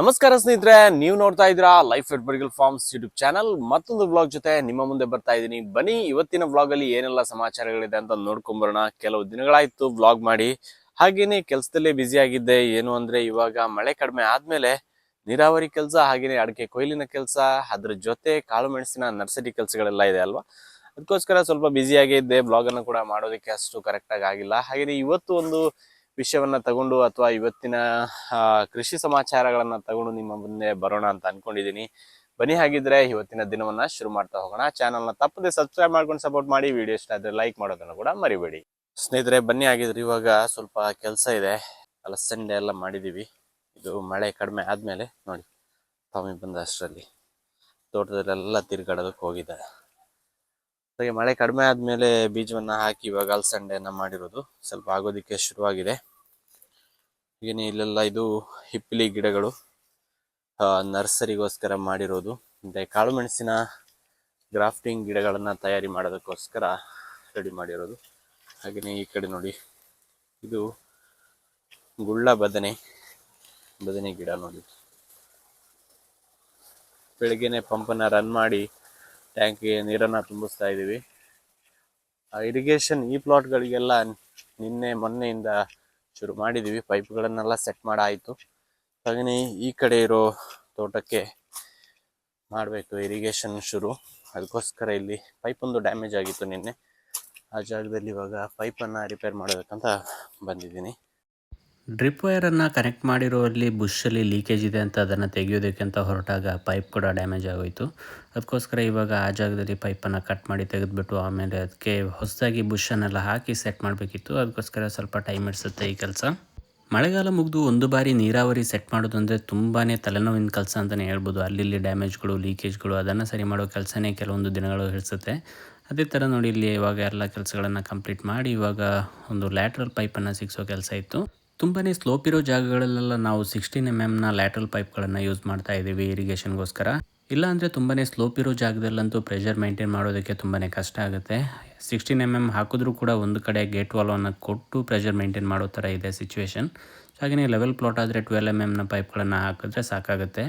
ನಮಸ್ಕಾರ ಸ್ನೇಹಿತರೆ, ನೀವು ನೋಡ್ತಾ ಇದ್ದೀರಾ life at Bergal farms YouTube channel ಮತ್ತೊಂದು ವ್ಲಾಗ್ ಜೊತೆ ನಿಮ್ಮ ಮುಂದೆ ಬರ್ತಾ ಇದ್ದೀನಿ. ಬನ್ನಿ, ಇವತ್ತಿನ ವ್ಲಾಗ್ ಅಲ್ಲಿ ಏನೆಲ್ಲ ಸಮಾಚಾರಗಳಿದೆ ಅಂತ ನೋಡ್ಕೊಂಬರೋಣ. ಕೆಲವು ದಿನಗಳಾಯ್ತು ವ್ಲಾಗ್ ಮಾಡಿ. ಹಾಗೇನೆ ಕೆಲಸದಲ್ಲೇ ಬ್ಯುಸಿ ಆಗಿದ್ದೆ. ಏನು ಅಂದ್ರೆ ಇವಾಗ ಮಳೆ ಕಡಿಮೆ ಆದ್ಮೇಲೆ ನೀರಾವರಿ ಕೆಲಸ, ಹಾಗೇನೆ ಅಡಿಕೆ ಕೊಯ್ಲಿನ ಕೆಲಸ, ಅದ್ರ ಜೊತೆ ಕಾಳು ಮೆಣಸಿನ ನರ್ಸರಿ ಕೆಲಸಗಳೆಲ್ಲ ಇದೆ ಅಲ್ವಾ? ಅದಕ್ಕೋಸ್ಕರ ಸ್ವಲ್ಪ ಬ್ಯುಸಿಯಾಗೇ ಇದ್ದೆ. ಬ್ಲಾಗ್ ಅನ್ನು ಕೂಡ ಮಾಡೋದಕ್ಕೆ ಅಷ್ಟು ಕರೆಕ್ಟಾಗಿ ಆಗಿಲ್ಲ. ಹಾಗೇನೆ ಇವತ್ತು ಒಂದು ವಿಷಯವನ್ನ ತಗೊಂಡು ಅಥವಾ ಇವತ್ತಿನ ಕೃಷಿ ಸಮಾಚಾರಗಳನ್ನು ತಗೊಂಡು ನಿಮ್ಮ ಮುಂದೆ ಬರೋಣ ಅಂತ ಅನ್ಕೊಂಡಿದ್ದೀನಿ. ಬನ್ನಿ ಹಾಗಿದ್ರೆ ಇವತ್ತಿನ ದಿನವನ್ನ ಶುರು ಮಾಡ್ತಾ ಹೋಗೋಣ. ಚಾನಲ್ನ ತಪ್ಪದೆ ಸಬ್ಸ್ಕ್ರೈಬ್ ಮಾಡ್ಕೊಂಡು ಸಪೋರ್ಟ್ ಮಾಡಿ. ವಿಡಿಯೋ ಇಷ್ಟ ಆದ್ರೆ ಲೈಕ್ ಮಾಡೋದನ್ನು ಕೂಡ ಮರಿಬೇಡಿ. ಸ್ನೇಹಿತರೆ, ಬನ್ನಿ ಆಗಿದ್ರೆ ಇವಾಗ ಸ್ವಲ್ಪ ಕೆಲಸ ಇದೆ. ಅಲಸಂಡೆ ಎಲ್ಲ ಮಾಡಿದ್ದೀವಿ ಇದು ಮಳೆ ಕಡಿಮೆ ಆದಮೇಲೆ ನೋಡಿ ಸ್ವಾಮಿ ಬಂದ ಅಷ್ಟರಲ್ಲಿ. ತೋಟದಲ್ಲೆಲ್ಲ ತಿರ್ಗಾಡೋದಕ್ಕೆ ಹೋಗಿದ್ದಾರೆ. ಹಾಗೆ ಮಳೆ ಕಡಿಮೆ ಆದ್ಮೇಲೆ ಬೀಜವನ್ನ ಹಾಕಿ ಇವಾಗ ಅಲ್ಸಂಡೆಯನ್ನ ಮಾಡಿರೋದು. ಸ್ವಲ್ಪ ಆಗೋದಿಕ್ಕೆ ಶುರುವಾಗಿದೆ. ಹೀಗೇನೆ ಇಲ್ಲೆಲ್ಲ ಇದು ಹಿಪ್ಪಲಿ ಗಿಡಗಳು ನರ್ಸರಿಗೋಸ್ಕರ ಮಾಡಿರೋದು. ಮತ್ತೆ ಕಾಳು ಮೆಣಸಿನ ಗ್ರಾಫ್ಟಿಂಗ್ ಗಿಡಗಳನ್ನ ತಯಾರಿ ಮಾಡೋದಕ್ಕೋಸ್ಕರ ರೆಡಿ ಮಾಡಿರೋದು. ಹಾಗೆಯೇ ಈ ಕಡೆ ನೋಡಿ, ಇದು ಗುಳ್ಳ ಬದನೆ ಬದನೆ ಗಿಡ ನೋಡಿ. ಬೆಳಿಗ್ಗೆನೆ ಪಂಪನ್ನ ರನ್ ಮಾಡಿ ಟ್ಯಾಂಕ್ಗೆ ನೀರನ್ನು ತುಂಬಿಸ್ತಾ ಇದ್ದೀವಿ ಇರಿಗೇಷನ್ ಈ ಪ್ಲಾಟ್ಗಳಿಗೆಲ್ಲ ನಿನ್ನೆ ಮೊನ್ನೆಯಿಂದ ಶುರು ಮಾಡಿದ್ದೀವಿ ಪೈಪ್ಗಳನ್ನೆಲ್ಲ ಸೆಟ್ ಮಾಡಾಯಿತು. ಹಾಗೆಯೇ ಈ ಕಡೆ ಇರೋ ತೋಟಕ್ಕೆ ಮಾಡಬೇಕು ಇರಿಗೇಷನ್ ಶುರು. ಅದಕ್ಕೋಸ್ಕರ ಇಲ್ಲಿ ಪೈಪ್ ಒಂದು ಡ್ಯಾಮೇಜ್ ಆಗಿತ್ತು ನಿನ್ನೆ. ಆ ಜಾಗದಲ್ಲಿ ಇವಾಗ ಪೈಪನ್ನು ರಿಪೇರ್ ಮಾಡಬೇಕಂತ ಬಂದಿದ್ದೀನಿ. ಡ್ರಿಪ್ ವೈರನ್ನು ಕನೆಕ್ಟ್ ಮಾಡಿರುವಲ್ಲಿ ಬುಷಲ್ಲಿ ಲೀಕೇಜ್ ಇದೆ ಅಂತ ಅದನ್ನು ತೆಗೆಯೋದಕ್ಕೆ ಅಂತ ಹೊರಟಾಗ ಪೈಪ್ ಕೂಡ ಡ್ಯಾಮೇಜ್ ಆಗೋಯಿತು. ಅದಕ್ಕೋಸ್ಕರ ಇವಾಗ ಆ ಜಾಗದಲ್ಲಿ ಪೈಪನ್ನು ಕಟ್ ಮಾಡಿ ತೆಗೆದುಬಿಟ್ಟು ಆಮೇಲೆ ಅದಕ್ಕೆ ಹೊಸದಾಗಿ ಬುಷನ್ನೆಲ್ಲ ಹಾಕಿ ಸೆಟ್ ಮಾಡಬೇಕಿತ್ತು. ಅದಕ್ಕೋಸ್ಕರ ಸ್ವಲ್ಪ ಟೈಮ್ ಹಿಡಿಸುತ್ತೆ ಈ ಕೆಲಸ. ಮಳೆಗಾಲ ಮುಗಿದು ಒಂದು ಬಾರಿ ನೀರಾವರಿ ಸೆಟ್ ಮಾಡೋದು ಅಂದರೆ ತುಂಬಾ ತಲೆನೋವಿನ ಕೆಲಸ ಅಂತಲೇ ಹೇಳ್ಬೋದು. ಅಲ್ಲಿ ಡ್ಯಾಮೇಜ್ಗಳು, ಲೀಕೇಜ್ಗಳು ಅದನ್ನು ಸರಿ ಮಾಡೋ ಕೆಲಸನೇ ಕೆಲವೊಂದು ದಿನಗಳು ಹಿಡಿಸುತ್ತೆ. ಅದೇ ಥರ ನೋಡಿ ಇಲ್ಲಿ ಇವಾಗ ಎಲ್ಲ ಕೆಲಸಗಳನ್ನು ಕಂಪ್ಲೀಟ್ ಮಾಡಿ ಇವಾಗ ಒಂದು ಲ್ಯಾಟ್ರಲ್ ಪೈಪನ್ನು ಸಿಗಿಸೋ ಕೆಲಸ ಇತ್ತು. ತುಂಬಾ ಸ್ಲೋಪ್ ಇರೋ ಜಾಗಗಳಲ್ಲೆಲ್ಲ ನಾವು ಸಿಕ್ಸ್ಟೀನ್ ಎಂ ಎಮ್ನ ಲ್ಯಾಟ್ರಲ್ ಪೈಪ್ಗಳನ್ನು ಯೂಸ್ ಮಾಡ್ತಾ ಇದ್ದೀವಿ ಇರಿಗೇಷನ್ಗೋಸ್ಕರ ಇಲ್ಲ ಅಂದರೆ ತುಂಬಾ ಸ್ಲೋಪ್ ಇರೋ ಜಾಗದಲ್ಲಂತೂ ಪ್ರೆಷರ್ ಮೇಂಟೈನ್ ಮಾಡೋದಕ್ಕೆ ತುಂಬಾ ಕಷ್ಟ ಆಗುತ್ತೆ. ಸಿಕ್ಸ್ಟೀನ್ ಎಂ ಎಂ ಹಾಕಿದ್ರೂ ಕೂಡ ಒಂದು ಕಡೆ ಗೇಟ್ ವಾಲನ್ನು ಕೊಟ್ಟು ಪ್ರೆಷರ್ ಮೇಂಟೈನ್ ಮಾಡೋ ಥರ ಇದೆ ಸಿಚುವೇಶನ್ ಹಾಗೆಯೇ ಲೆವೆಲ್ ಪ್ಲಾಟ್ ಆದರೆ ಟ್ವೆಲ್ ಎಂ ಎಮ್ನ ಪೈಪ್ಗಳನ್ನು ಹಾಕಿದ್ರೆ ಸಾಕಾಗುತ್ತೆ.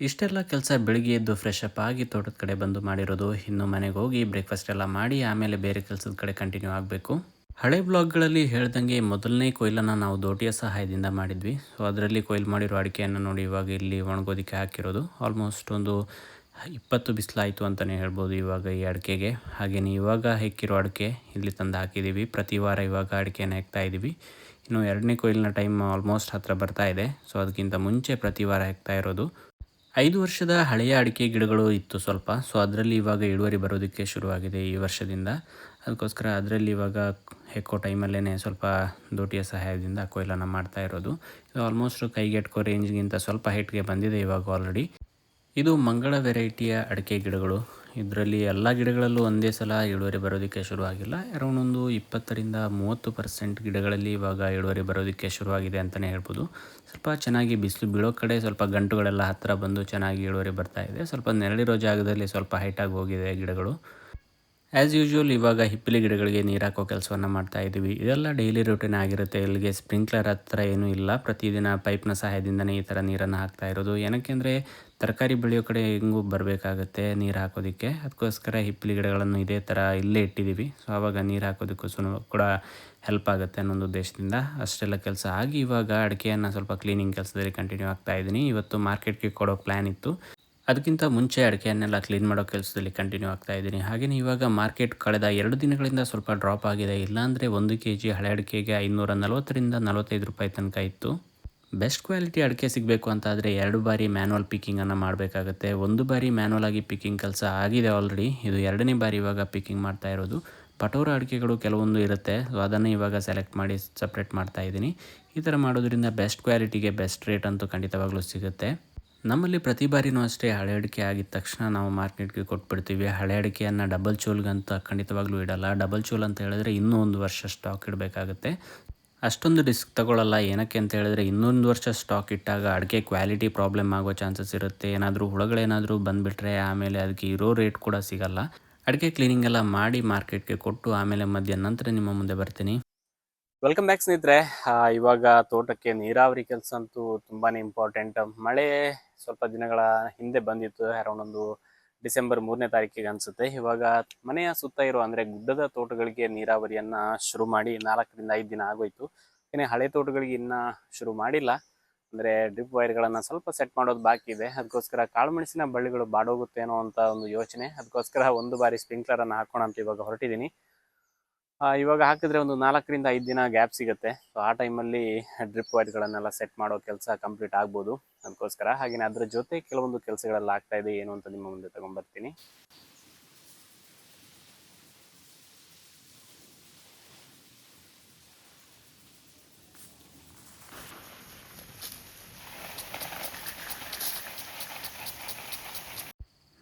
ಇಷ್ಟೆಲ್ಲ ಕೆಲಸ ಬೆಳಿಗ್ಗೆ ಎದ್ದು ಫ್ರೆಶ್ ಅಪ್ ಆಗಿ ತೋಟದ ಕಡೆ ಬಂದು ಮಾಡಿರೋದು. ಇನ್ನು ಮನೆಗೆ ಹೋಗಿ ಬ್ರೇಕ್ಫಾಸ್ಟ್ ಎಲ್ಲ ಮಾಡಿ ಆಮೇಲೆ ಬೇರೆ ಕೆಲಸದ ಕಡೆ ಕಂಟಿನ್ಯೂ ಆಗಬೇಕು. ಹಳೆ ಬ್ಲಾಗ್ಗಳಲ್ಲಿ ಹೇಳ್ದಂಗೆ ಮೊದಲನೇ ಕೊಯ್ಲನ್ನು ನಾವು ದೋಟಿಯ ಸಹಾಯದಿಂದ ಮಾಡಿದ್ವಿ. ಸೊ ಅದರಲ್ಲಿ ಕೊಯ್ಲು ಮಾಡಿರೋ ಅಡಿಕೆಯನ್ನು ನೋಡಿ ಇವಾಗ ಇಲ್ಲಿ ಒಣಗೋದಕ್ಕೆ ಹಾಕಿರೋದು. ಆಲ್ಮೋಸ್ಟ್ ಒಂದು ಇಪ್ಪತ್ತು ಬಿಸಿಲಾಯಿತು ಅಂತಲೇ ಹೇಳ್ಬೋದು ಇವಾಗ ಈ ಅಡಿಕೆಗೆ. ಹಾಗೆಯೇ ಇವಾಗ ಹೆಕ್ಕಿರೋ ಅಡಿಕೆ ಇಲ್ಲಿ ತಂದು ಹಾಕಿದ್ದೀವಿ. ಪ್ರತಿ ವಾರ ಇವಾಗ ಅಡಿಕೆಯನ್ನು ಹೆಕ್ತಾ ಇದ್ದೀವಿ. ಇನ್ನು ಎರಡನೇ ಕೊಯ್ಲಿನ ಟೈಮ್ ಆಲ್ಮೋಸ್ಟ್ ಹತ್ತಿರ ಬರ್ತಾ ಇದೆ. ಸೊ ಅದಕ್ಕಿಂತ ಮುಂಚೆ ಪ್ರತಿ ವಾರ ಹೆಕ್ತಾ ಇರೋದು. ಐದು ವರ್ಷದ ಹಳೆಯ ಅಡಿಕೆ ಗಿಡಗಳು ಇತ್ತು ಸ್ವಲ್ಪ. ಸೊ ಅದರಲ್ಲಿ ಇವಾಗ ಇಳುವರಿ ಬರೋದಕ್ಕೆ ಶುರುವಾಗಿದೆ ಈ ವರ್ಷದಿಂದ. ಅದಕ್ಕೋಸ್ಕರ ಅದರಲ್ಲಿ ಇವಾಗ ಹೆಕ್ಕೋ ಟೈಮಲ್ಲೇ ಸ್ವಲ್ಪ ದೋಟಿಯ ಸಹಾಯದಿಂದ ಕೊಯ್ಲನ್ನು ಮಾಡ್ತಾ ಇರೋದು. ಇದು ಆಲ್ಮೋಸ್ಟ್ ಕೈಗೆಟ್ಕೋ ರೇಂಜ್ಗಿಂತ ಸ್ವಲ್ಪ ಹೈಟ್ಗೆ ಬಂದಿದೆ ಇವಾಗ ಆಲ್ರೆಡಿ ಇದು ಮಂಗಳ ವೆರೈಟಿಯ ಅಡಿಕೆ ಗಿಡಗಳು. ಇದರಲ್ಲಿ ಎಲ್ಲ ಗಿಡಗಳಲ್ಲೂ ಒಂದೇ ಸಲ ಇಳುವರಿ ಬರೋದಕ್ಕೆ ಶುರುವಾಗಿಲ್ಲ ಅರೌಂಡ್ ಒಂದು ಇಪ್ಪತ್ತರಿಂದ ಮೂವತ್ತು ಪರ್ಸೆಂಟ್ ಗಿಡಗಳಲ್ಲಿ ಇವಾಗ ಇಳುವರಿ ಬರೋದಕ್ಕೆ ಶುರುವಾಗಿದೆ ಅಂತಲೇ ಹೇಳ್ಬೋದು. ಸ್ವಲ್ಪ ಚೆನ್ನಾಗಿ ಬಿಸಿಲು ಬೀಳೋ ಕಡೆ ಸ್ವಲ್ಪ ಗಂಟುಗಳೆಲ್ಲ ಹತ್ತಿರ ಬಂದು ಚೆನ್ನಾಗಿ ಇಳುವರಿ ಬರ್ತಾ ಇದೆ. ಸ್ವಲ್ಪ ನೆರಳಿರೋ ಜಾಗದಲ್ಲಿ ಸ್ವಲ್ಪ ಹೈಟಾಗಿ ಹೋಗಿದೆ ಗಿಡಗಳು. ಆ್ಯಸ್ ಯೂಶ್ವಲ್ ಇವಾಗ ಹಿಪ್ಪಲಿ ಗಿಡಗಳಿಗೆ ನೀರು ಹಾಕೋ ಕೆಲಸವನ್ನು ಮಾಡ್ತಾ ಇದ್ದೀವಿ ಇದೆಲ್ಲ ಡೈಲಿ ರೂಟೀನ್ ಆಗಿರುತ್ತೆ. ಇಲ್ಲಿಗೆ ಸ್ಪ್ರಿಂಕ್ಲರ್ ಹತ್ರ ಏನೂ ಇಲ್ಲ. ಪ್ರತಿದಿನ ಪೈಪ್ನ ಸಹಾಯದಿಂದನೇ ಈ ಥರ ನೀರನ್ನು ಹಾಕ್ತಾ ಇರೋದು. ಏನಕ್ಕೆಂದರೆ ತರಕಾರಿ ಬೆಳೆಯೋ ಕಡೆ ಹೆಂಗೂ ಬರಬೇಕಾಗುತ್ತೆ ನೀರು ಹಾಕೋದಕ್ಕೆ. ಅದಕ್ಕೋಸ್ಕರ ಹಿಪ್ಪಲಿ ಗಿಡಗಳನ್ನು ಇದೇ ಥರ ಇಲ್ಲೇ ಇಟ್ಟಿದ್ದೀವಿ ಸೊ ಆವಾಗ ನೀರು ಹಾಕೋದಕ್ಕೂ ಸುನ ಕೂಡ ಹೆಲ್ಪ್ ಆಗುತ್ತೆ ಅನ್ನೋ ಒಂದು ಉದ್ದೇಶದಿಂದ ಅಷ್ಟೆಲ್ಲ ಕೆಲಸ ಆಗಿ ಇವಾಗ ಅಡಿಕೆಯನ್ನು ಸ್ವಲ್ಪ ಕ್ಲೀನಿಂಗ್ ಕೆಲಸದಲ್ಲಿ ಕಂಟಿನ್ಯೂ ಆಗ್ತಾ ಇದ್ದೀನಿ ಇವತ್ತು ಮಾರ್ಕೆಟ್ಗೆ ಕೊಡೋ ಪ್ಲ್ಯಾನ್ ಇತ್ತು. ಅದಕ್ಕಿಂತ ಮುಂಚೆ ಅಡಿಕೆಯನ್ನೆಲ್ಲ ಕ್ಲೀನ್ ಮಾಡೋ ಕೆಲಸದಲ್ಲಿ ಕಂಟಿನ್ಯೂ ಆಗ್ತಾ ಇದ್ದೀನಿ. ಹಾಗೆಯೇ ಇವಾಗ ಮಾರ್ಕೆಟ್ ಕಳೆದ ಎರಡು ದಿನಗಳಿಂದ ಸ್ವಲ್ಪ ಡ್ರಾಪ್ ಆಗಿದೆ. ಇಲ್ಲಾಂದರೆ ಒಂದು ಕೆ ಜಿ ಹಳೆ ಅಡಿಕೆಗೆ ಐನೂರ ನಲವತ್ತರಿಂದ ನಲವತ್ತೈದು ರೂಪಾಯಿ ತನಕ ಇತ್ತು. ಬೆಸ್ಟ್ ಕ್ವಾಲಿಟಿ ಅಡಿಕೆ ಸಿಗಬೇಕು ಅಂತಾದರೆ ಎರಡು ಬಾರಿ ಮ್ಯಾನುವಲ್ ಪಿಕ್ಕಿಂಗನ್ನು ಮಾಡಬೇಕಾಗುತ್ತೆ. ಒಂದು ಬಾರಿ ಮ್ಯಾನುವಲ್ ಆಗಿ ಪಿಕ್ಕಿಂಗ್ ಕೆಲಸ ಆಗಿದೆ ಆಲ್ರೆಡಿ ಇದು ಎರಡನೇ ಬಾರಿ ಇವಾಗ ಪಿಕ್ಕಿಂಗ್ ಮಾಡ್ತಾ ಇರೋದು. ಪಟೋರ ಅಡಿಕೆಗಳು ಕೆಲವೊಂದು ಇರುತ್ತೆ. ಸೊ ಅದನ್ನು ಇವಾಗ ಸೆಲೆಕ್ಟ್ ಮಾಡಿ ಸಪ್ರೇಟ್ ಮಾಡ್ತಾ ಇದ್ದೀನಿ. ಈ ಥರ ಮಾಡೋದ್ರಿಂದ ಬೆಸ್ಟ್ ಕ್ವಾಲಿಟಿಗೆ ಬೆಸ್ಟ್ ರೇಟ್ ಅಂತೂ ಖಂಡಿತವಾಗ್ಲೂ ಸಿಗುತ್ತೆ. ನಮ್ಮಲ್ಲಿ ಪ್ರತಿ ಬಾರಿನೂ ಅಷ್ಟೇ ಹಳೆ ಅಡಿಕೆ ಆಗಿದ ತಕ್ಷಣ ನಾವು ಮಾರ್ಕೆಟ್ಗೆ ಕೊಟ್ಬಿಡ್ತೀವಿ. ಹಳೆ ಅಡಿಕೆಯನ್ನು ಡಬಲ್ ಚೂಲ್ಗಂತ ಖಂಡಿತವಾಗ್ಲೂ ಇಡಲ್ಲ. ಡಬಲ್ ಚೂಲ್ ಅಂತ ಹೇಳಿದ್ರೆ ಇನ್ನೂ ಒಂದು ವರ್ಷ ಸ್ಟಾಕ್ ಇಡಬೇಕಾಗುತ್ತೆ. ಅಷ್ಟೊಂದು ರಿಸ್ಕ್ ತಗೊಳ್ಳಲ್ಲ ಏನಕ್ಕೆ ಅಂತ ಹೇಳಿದ್ರೆ ಇನ್ನೊಂದು ವರ್ಷ ಸ್ಟಾಕ್ ಇಟ್ಟಾಗ ಅಡಿಕೆ ಕ್ವಾಲಿಟಿ ಪ್ರಾಬ್ಲಮ್ ಆಗೋ ಚಾನ್ಸಸ್ ಇರುತ್ತೆ. ಏನಾದರೂ ಹುಳಗಳೇನಾದರೂ ಬಂದುಬಿಟ್ರೆ ಆಮೇಲೆ ಅದಕ್ಕೆ ಇರೋ ರೇಟ್ ಕೂಡ ಸಿಗಲ್ಲ. ಅಡಿಕೆ ಕ್ಲೀನಿಂಗ್ ಎಲ್ಲ ಮಾಡಿ ಮಾರ್ಕೆಟ್ಗೆ ಕೊಟ್ಟು ಆಮೇಲೆ ಮಧ್ಯಾಹ್ನ ನಂತರ ನಿಮ್ಮ ಮುಂದೆ ಬರ್ತೀನಿ. ವೆಲ್ಕಮ್ ಬ್ಯಾಕ್ ಸ್ನೇಹಿತರೆ. ಇವಾಗ ತೋಟಕ್ಕೆ ನೀರಾವರಿ ಕೆಲಸ ಅಂತೂ ತುಂಬಾ ಇಂಪಾರ್ಟೆಂಟ್ ಮಳೆ ಸ್ವಲ್ಪ ದಿನಗಳ ಹಿಂದೆ ಬಂದಿತ್ತು. ಅರೌಂಡ್ ಒಂದು ಡಿಸೆಂಬರ್ ಮೂರನೇ ತಾರೀಕಿಗೆ ಅನ್ಸುತ್ತೆ. ಇವಾಗ ಮನೆಯ ಸುತ್ತ ಇರೋ ಅಂದ್ರೆ ಗುಡ್ಡದ ತೋಟಗಳಿಗೆ ನೀರಾವರಿಯನ್ನ ಶುರು ಮಾಡಿ ನಾಲ್ಕರಿಂದ ಐದು ದಿನ ಆಗೋಯ್ತು. ಏನೇ ಹಳೆ ತೋಟಗಳಿಗೆ ಇನ್ನ ಶುರು ಮಾಡಿಲ್ಲ. ಅಂದ್ರೆ ಡ್ರಿಪ್ ವೈರ್ಗಳನ್ನ ಸ್ವಲ್ಪ ಸೆಟ್ ಮಾಡೋದು ಬಾಕಿ ಇದೆ. ಅದಕ್ಕೋಸ್ಕರ ಕಾಳುಮೆಣಸಿನ ಬಳ್ಳಿಗಳು ಬಾಡೋಗುತ್ತೇನೋ ಅಂತ ಒಂದು ಯೋಚನೆ. ಅದಕ್ಕೋಸ್ಕರ ಒಂದು ಬಾರಿ ಸ್ಪ್ರಿಂಕ್ಲರ್ ಅನ್ನ ಹಾಕೋಣ ಅಂತ ಇವಾಗ ಹೊರಟಿದ್ದೀನಿ. ಇವಾಗ ಹಾಕಿದ್ರೆ ಒಂದು ನಾಲ್ಕರಿಂದ ಐದು ದಿನ ಗ್ಯಾಪ್ ಸಿಗುತ್ತೆ. ಸೊ ಆ ಟೈಮಲ್ಲಿ ಡ್ರಿಪ್ ವೈರ್ಗಳನ್ನೆಲ್ಲ ಸೆಟ್ ಮಾಡೋ ಕೆಲಸ ಕಂಪ್ಲೀಟ್ ಆಗ್ಬೋದು. ಅದಕ್ಕೋಸ್ಕರ ಹಾಗೆಯೇ ಅದ್ರ ಜೊತೆ ಕೆಲವೊಂದು ಕೆಲಸಗಳೆಲ್ಲ ಆಗ್ತಾ ಇದೆ, ಏನು ಅಂತ ನಿಮ್ಮ ಮುಂದೆ ತಗೊಂಡ್ಬರ್ತೀನಿ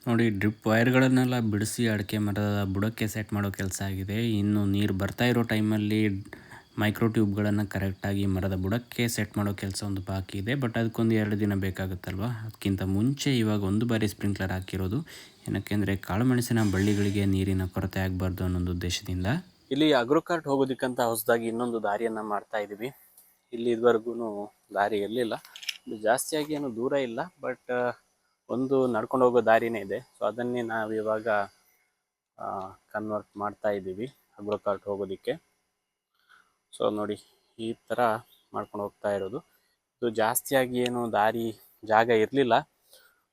ನೋಡಿ, ಡ್ರಿಪ್ ವೈರ್ಗಳನ್ನೆಲ್ಲ ಬಿಡಿಸಿ ಅಡಿಕೆ ಮರದ ಬುಡಕ್ಕೆ ಸೆಟ್ ಮಾಡೋ ಕೆಲಸ ಆಗಿದೆ. ಇನ್ನು ನೀರು ಬರ್ತಾ ಇರೋ ಟೈಮಲ್ಲಿ ಮೈಕ್ರೋ ಟ್ಯೂಬ್ಗಳನ್ನು ಕರೆಕ್ಟಾಗಿ ಮರದ ಬುಡಕ್ಕೆ ಸೆಟ್ ಮಾಡೋ ಕೆಲಸ ಒಂದು ಬಾಕಿ ಇದೆ. ಬಟ್ ಅದಕ್ಕೊಂದು ಎರಡು ದಿನ ಬೇಕಾಗುತ್ತಲ್ವ? ಅದಕ್ಕಿಂತ ಮುಂಚೆ ಇವಾಗ ಒಂದು ಬಾರಿ ಸ್ಪ್ರಿಂಕ್ಲರ್ ಹಾಕಿರೋದು. ಏನಕ್ಕೆಂದರೆ ಕಾಳುಮೆಣಸಿನ ಬಳ್ಳಿಗಳಿಗೆ ನೀರಿನ ಕೊರತೆ ಆಗಬಾರ್ದು ಅನ್ನೊಂದು ಉದ್ದೇಶದಿಂದ. ಇಲ್ಲಿ ಅಗ್ರೋಕಾರ್ಟ್ ಹೋಗೋದಕ್ಕಂತ ಹೊಸದಾಗಿ ಇನ್ನೊಂದು ದಾರಿಯನ್ನು ಮಾಡ್ತಾ ಇದ್ದೀವಿ ಇಲ್ಲಿ ಇದುವರೆಗೂ ದಾರಿ ಇರಲಿಲ್ಲ. ಜಾಸ್ತಿಯಾಗಿ ಏನು ದೂರ ಇಲ್ಲ. ಬಟ್ ಒಂದು ನಡ್ಕೊಂಡು ಹೋಗೋ ದಾರಿನೇ ಇದೆ. ಸೊ ಅದನ್ನೇ ನಾವು ಇವಾಗ ಕನ್ವರ್ಟ್ ಮಾಡ್ತಾ ಇದ್ದೀವಿ ಅಗ್ರೋಕಾರ್ಟ್ ಹೋಗೋದಕ್ಕೆ. ಸೊ ನೋಡಿ, ಈ ಥರ ಮಾಡ್ಕೊಂಡು ಹೋಗ್ತಾ ಇರೋದು. ಇದು ಜಾಸ್ತಿಯಾಗಿ ಏನು ದಾರಿ ಜಾಗ ಇರಲಿಲ್ಲ.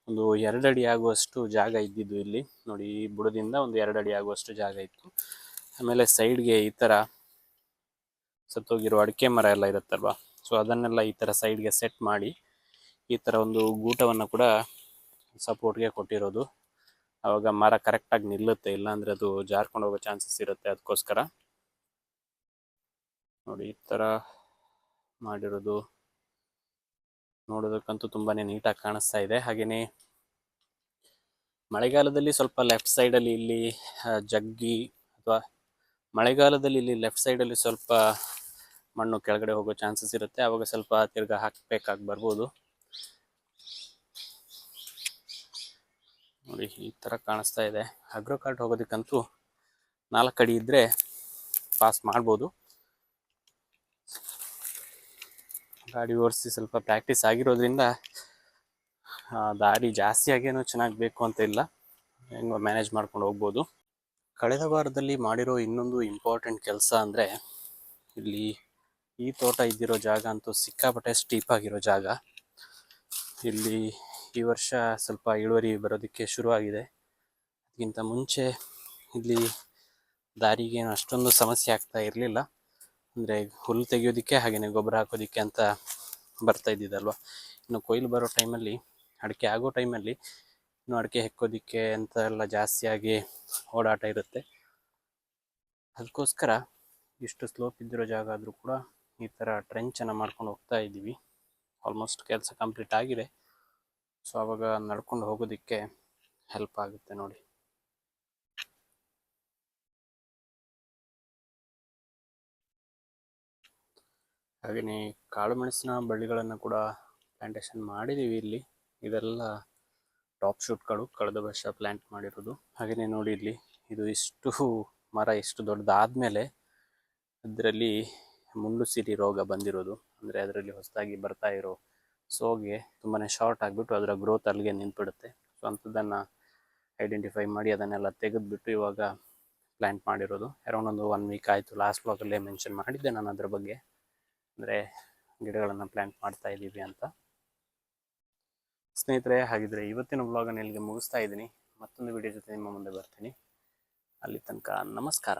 ಒಂದು ಎರಡು ಅಡಿ ಆಗುವಷ್ಟು ಜಾಗ ಇದ್ದಿದ್ದು ಇಲ್ಲಿ. ನೋಡಿ, ಈ ಬುಡದಿಂದ ಒಂದು ಎರಡು ಅಡಿ ಆಗುವಷ್ಟು ಜಾಗ ಇತ್ತು. ಆಮೇಲೆ ಸೈಡ್ಗೆ ಈ ಥರ ಸತ್ತೋಗಿರೋ ಅಡಿಕೆ ಮರ ಎಲ್ಲ ಇರುತ್ತಲ್ವಾ? ಸೊ ಅದನ್ನೆಲ್ಲ ಈ ಥರ ಸೈಡ್ಗೆ ಸೆಟ್ ಮಾಡಿ ಈ ಥರ ಒಂದು ಗೂಟವನ್ನು ಕೂಡ ಸಪೋರ್ಟ್ಗೆ ಕೊಟ್ಟಿರೋದು. ಅವಾಗ ಮರ ಕರೆಕ್ಟಾಗಿ ನಿಲ್ಲುತ್ತೆ, ಇಲ್ಲಾಂದ್ರೆ ಅದು ಜಾರ್ಕೊಂಡು ಹೋಗೋ ಚಾನ್ಸಸ್ ಇರುತ್ತೆ ಅದಕ್ಕೋಸ್ಕರ ನೋಡಿ, ಈ ಥರ ಮಾಡಿರೋದು. ನೋಡೋದಕ್ಕಂತೂ ತುಂಬಾನೇ ನೀಟಾಗಿ ಕಾಣಿಸ್ತಾ ಇದೆ. ಹಾಗೆಯೇ ಮಳೆಗಾಲದಲ್ಲಿ ಸ್ವಲ್ಪ ಲೆಫ್ಟ್ ಸೈಡಲ್ಲಿ ಇಲ್ಲಿ ಜಗ್ಗಿ ಅಥವಾ ಮಳೆಗಾಲದಲ್ಲಿ ಇಲ್ಲಿ ಲೆಫ್ಟ್ ಸೈಡಲ್ಲಿ ಸ್ವಲ್ಪ ಮಣ್ಣು ಕೆಳಗಡೆ ಹೋಗೋ ಚಾನ್ಸಸ್ ಇರುತ್ತೆ. ಅವಾಗ ಸ್ವಲ್ಪ ತಿರ್ಗಾ ಹಾಕಬೇಕಾಗಿ ಬರ್ಬೋದು. ನೋಡಿ, ಈ ಥರ ಕಾಣಿಸ್ತಾ ಇದೆ. ಅಗ್ರೋಕಾರ್ಟ್ ಹೋಗೋದಕ್ಕಂತೂ ನಾಲ್ಕು ಅಡಿ ಇದ್ದರೆ ಪಾಸ್ ಮಾಡ್ಬೋದು. ಗಾಡಿ ಓಡಿಸಿ ಸ್ವಲ್ಪ ಪ್ರಾಕ್ಟೀಸ್ ಆಗಿರೋದ್ರಿಂದ ದಾರಿ ಜಾಸ್ತಿ ಚೆನ್ನಾಗಿ ಬೇಕು ಅಂತ ಇಲ್ಲ. ಹೆಂಗೋ ಮ್ಯಾನೇಜ್ ಮಾಡ್ಕೊಂಡು ಹೋಗ್ಬೋದು. ಕಳೆದ ವಾರದಲ್ಲಿ ಮಾಡಿರೋ ಇನ್ನೊಂದು ಇಂಪಾರ್ಟೆಂಟ್ ಕೆಲಸ ಅಂದರೆ, ಇಲ್ಲಿ ಈ ತೋಟ ಇದ್ದಿರೋ ಜಾಗ ಅಂತೂ ಸಿಕ್ಕಾಪಟ್ಟೆ ಸ್ಟೀಪ್ ಆಗಿರೋ ಜಾಗ. ಇಲ್ಲಿ ಈ ವರ್ಷ ಸ್ವಲ್ಪ ಇಳುವರಿ ಬರೋದಕ್ಕೆ ಶುರುವಾಗಿದೆ. ಅದಕ್ಕಿಂತ ಮುಂಚೆ ಇಲ್ಲಿ ದಾರಿಗೇನು ಅಷ್ಟೊಂದು ಸಮಸ್ಯೆ ಆಗ್ತಾ ಇರಲಿಲ್ಲ. ಅಂದರೆ ಹುಲ್ಲು ತೆಗೆಯೋದಕ್ಕೆ ಹಾಗೆಯೇ ಗೊಬ್ಬರ ಹಾಕೋದಕ್ಕೆ ಅಂತ ಬರ್ತಾ ಇದ್ದಿದ್ದಲ್ವ? ಇನ್ನು ಕೊಯ್ಲು ಬರೋ ಟೈಮಲ್ಲಿ, ಅಡಿಕೆ ಆಗೋ ಟೈಮಲ್ಲಿ ಇನ್ನು ಅಡಿಕೆ ಹೆಕ್ಕೋದಿಕ್ಕೆ ಅಂತ ಎಲ್ಲ ಜಾಸ್ತಿಯಾಗಿ ಓಡಾಟ ಇರುತ್ತೆ. ಅದಕ್ಕೋಸ್ಕರ ಇಷ್ಟು ಸ್ಲೋಪ್ ಇದ್ದಿರೋ ಜಾಗ ಆದರೂ ಕೂಡ ಈ ಥರ ಟ್ರೆಂಚನ್ನು ಮಾಡ್ಕೊಂಡು ಹೋಗ್ತಾ ಇದ್ದೀವಿ. ಆಲ್ಮೋಸ್ಟ್ ಕೆಲಸ ಕಂಪ್ಲೀಟ್ ಆಗಿದೆ. ಸೊ ಅವಾಗ ನಡ್ಕೊಂಡು ಹೋಗೋದಕ್ಕೆ ಹೆಲ್ಪ್ ಆಗುತ್ತೆ ನೋಡಿ. ಹಾಗೆಯೇ ಕಾಳುಮೆಣಸಿನ ಬಳ್ಳಿಗಳನ್ನು ಕೂಡ ಪ್ಲಾಂಟೇಶನ್ ಮಾಡಿದ್ದೀವಿ ಇಲ್ಲಿ. ಇದೆಲ್ಲ ಟಾಪ್ ಶೂಟ್ಗಳು ಕಳೆದ ವರ್ಷ ಪ್ಲಾಂಟ್ ಮಾಡಿರೋದು. ಹಾಗೆಯೇ ನೋಡಿ ಇಲ್ಲಿ ಇದು ಇಷ್ಟು ಮರ ಇಷ್ಟು ದೊಡ್ಡದಾದ್ಮೇಲೆ ಅದರಲ್ಲಿ ಮುಂಡು ಸಿರಿ ರೋಗ ಬಂದಿರೋದು. ಅಂದರೆ ಅದರಲ್ಲಿ ಹೊಸದಾಗಿ ಬರ್ತಾ ಇರೋ ಸೋಗೆ ತುಂಬಾ ಶಾರ್ಟ್ ಆಗಿಬಿಟ್ಟು ಅದರ ಗ್ರೋತ್ ಅಲ್ಲಿಗೆ ನಿಂತ್ಬಿಡುತ್ತೆ. ಸೊ ಅಂಥದ್ದನ್ನು ಐಡೆಂಟಿಫೈ ಮಾಡಿ ಅದನ್ನೆಲ್ಲ ತೆಗೆದುಬಿಟ್ಟು ಇವಾಗ ಪ್ಲ್ಯಾಂಟ್ ಮಾಡಿರೋದು. ಅರೌಂಡ್ ಒಂದು ಒನ್ ವೀಕ್ ಆಯಿತು. ಲಾಸ್ಟ್ ಬ್ಲಾಗಲ್ಲೇ ಮೆನ್ಷನ್ ಮಾಡಿದ್ದೆ ನಾನು ಅದ್ರ ಬಗ್ಗೆ. ಅಂದರೆ ಗಿಡಗಳನ್ನು ಪ್ಲ್ಯಾಂಟ್ ಮಾಡ್ತಾ ಇದ್ದೀವಿ ಅಂತ. ಸ್ನೇಹಿತರೆ, ಹಾಗಿದ್ರೆ ಇವತ್ತಿನ ಬ್ಲಾಗನ್ನು ಇಲ್ಲಿಗೆ ಮುಗಿಸ್ತಾ ಇದ್ದೀನಿ. ಮತ್ತೊಂದು ವಿಡಿಯೋ ಜೊತೆ ನಿಮ್ಮ ಮುಂದೆ ಬರ್ತೀನಿ. ಅಲ್ಲಿ ತನಕ ನಮಸ್ಕಾರ.